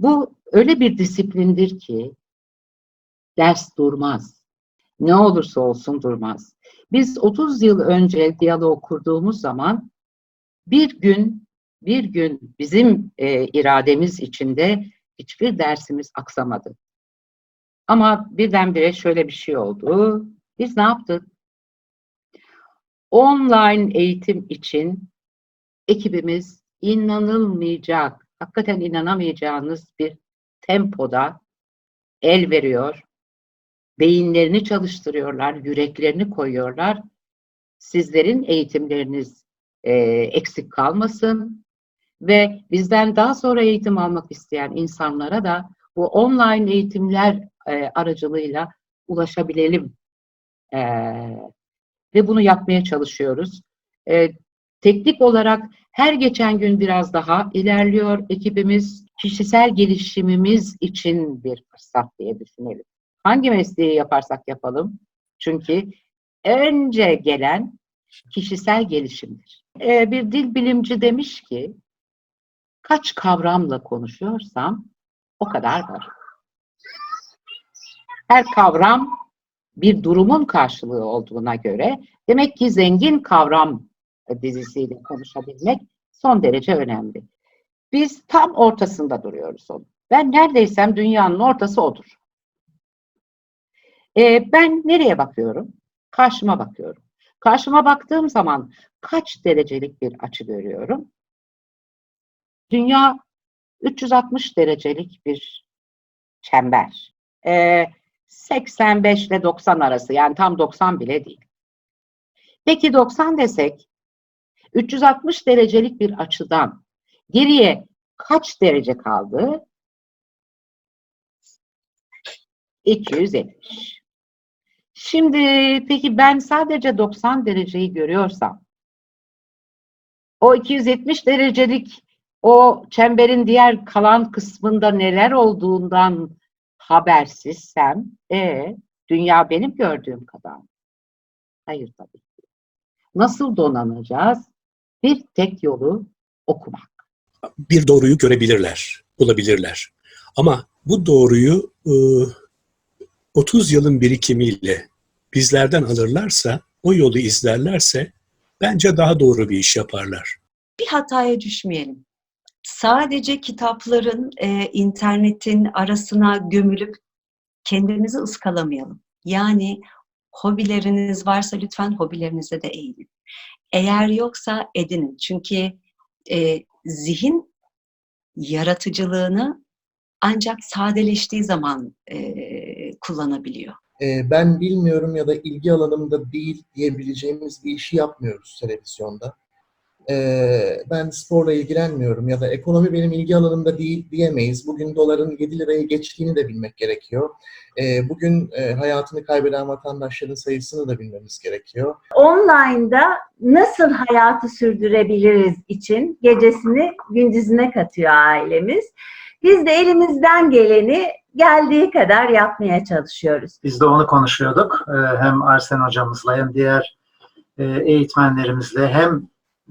Bu öyle bir disiplindir ki ders durmaz. Ne olursa olsun durmaz. Biz 30 yıl önce diyalog kurduğumuz zaman bir gün bir gün bizim e, irademiz içinde hiçbir dersimiz aksamadı. Ama birdenbire şöyle bir şey oldu. Biz ne yaptık? Online eğitim için ekibimiz inanılmayacak, hakikaten inanamayacağınız bir tempoda el veriyor. Beyinlerini çalıştırıyorlar, yüreklerini koyuyorlar. Sizlerin eğitimleriniz e, eksik kalmasın ve bizden daha sonra eğitim almak isteyen insanlara da bu online eğitimler e, aracılığıyla ulaşabilelim. E, ve bunu yapmaya çalışıyoruz. E, teknik olarak her geçen gün biraz daha ilerliyor ekibimiz. Kişisel gelişimimiz için bir fırsat diye düşünelim. Hangi mesleği yaparsak yapalım. Çünkü önce gelen kişisel gelişimdir. Ee, bir dil bilimci demiş ki, kaç kavramla konuşuyorsam o kadar var. Her kavram bir durumun karşılığı olduğuna göre demek ki zengin kavram dizisiyle konuşabilmek son derece önemli. Biz tam ortasında duruyoruz onu. Ben neredeysem dünyanın ortası odur. Ee, ben nereye bakıyorum? Karşıma bakıyorum. Karşıma baktığım zaman kaç derecelik bir açı görüyorum? Dünya 360 derecelik bir çember. Ee, 85 ile 90 arası yani tam 90 bile değil. Peki 90 desek 360 derecelik bir açıdan geriye kaç derece kaldı? 270. Şimdi peki ben sadece 90 dereceyi görüyorsam o 270 derecelik o çemberin diğer kalan kısmında neler olduğundan habersizsem e dünya benim gördüğüm kadar. Hayır tabii. Nasıl donanacağız? Bir tek yolu okumak. Bir doğruyu görebilirler, bulabilirler. Ama bu doğruyu e, 30 yılın birikimiyle bizlerden alırlarsa, o yolu izlerlerse bence daha doğru bir iş yaparlar. Bir hataya düşmeyelim. Sadece kitapların, e, internetin arasına gömülüp kendimizi ıskalamayalım. Yani hobileriniz varsa lütfen hobilerinize de eğilin. Eğer yoksa edinin. Çünkü e, zihin yaratıcılığını ancak sadeleştiği zaman e, kullanabiliyor. e, ben bilmiyorum ya da ilgi alanımda değil diyebileceğimiz bir işi yapmıyoruz televizyonda. E, ben sporla ilgilenmiyorum ya da ekonomi benim ilgi alanımda değil diyemeyiz. Bugün doların 7 liraya geçtiğini de bilmek gerekiyor. E, bugün e, hayatını kaybeden vatandaşların sayısını da bilmemiz gerekiyor. online'da nasıl hayatı sürdürebiliriz için gecesini gündüzüne katıyor ailemiz. Biz de elimizden geleni geldiği kadar yapmaya çalışıyoruz. Biz de onu konuşuyorduk. Ee, Hem Arsen hocamızla hem diğer e, eğitmenlerimizle hem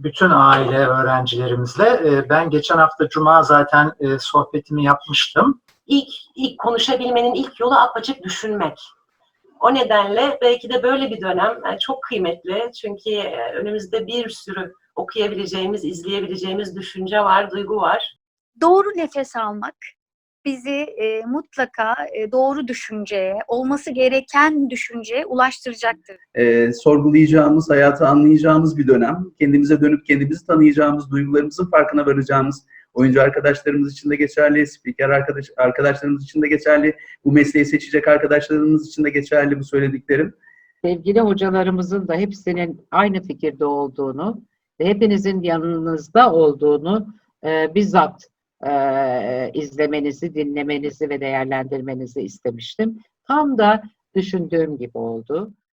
bütün aile öğrencilerimizle. Ee, Ben geçen hafta Cuma zaten e, sohbetimi yapmıştım. ilk ilk konuşabilmenin ilk yolu apaçık düşünmek. O nedenle belki de böyle bir dönem yani çok kıymetli. Çünkü e, önümüzde bir sürü okuyabileceğimiz, izleyebileceğimiz düşünce var, duygu var. doğru nefes almak bizi e, mutlaka e, doğru düşünceye, olması gereken düşünceye ulaştıracaktır. e, sorgulayacağımız, hayatı anlayacağımız bir dönem. Kendimize dönüp kendimizi tanıyacağımız, duygularımızın farkına varacağımız, oyuncu arkadaşlarımız için de geçerli, spiker arkadaş, arkadaşlarımız için de geçerli, bu mesleği seçecek arkadaşlarımız için de geçerli bu söylediklerim. Sevgili hocalarımızın da hepsinin aynı fikirde olduğunu ve hepinizin yanınızda olduğunu e, bizzat e, izlemenizi, dinlemenizi ve değerlendirmenizi istemiştim. Tam da düşündüğüm gibi oldu.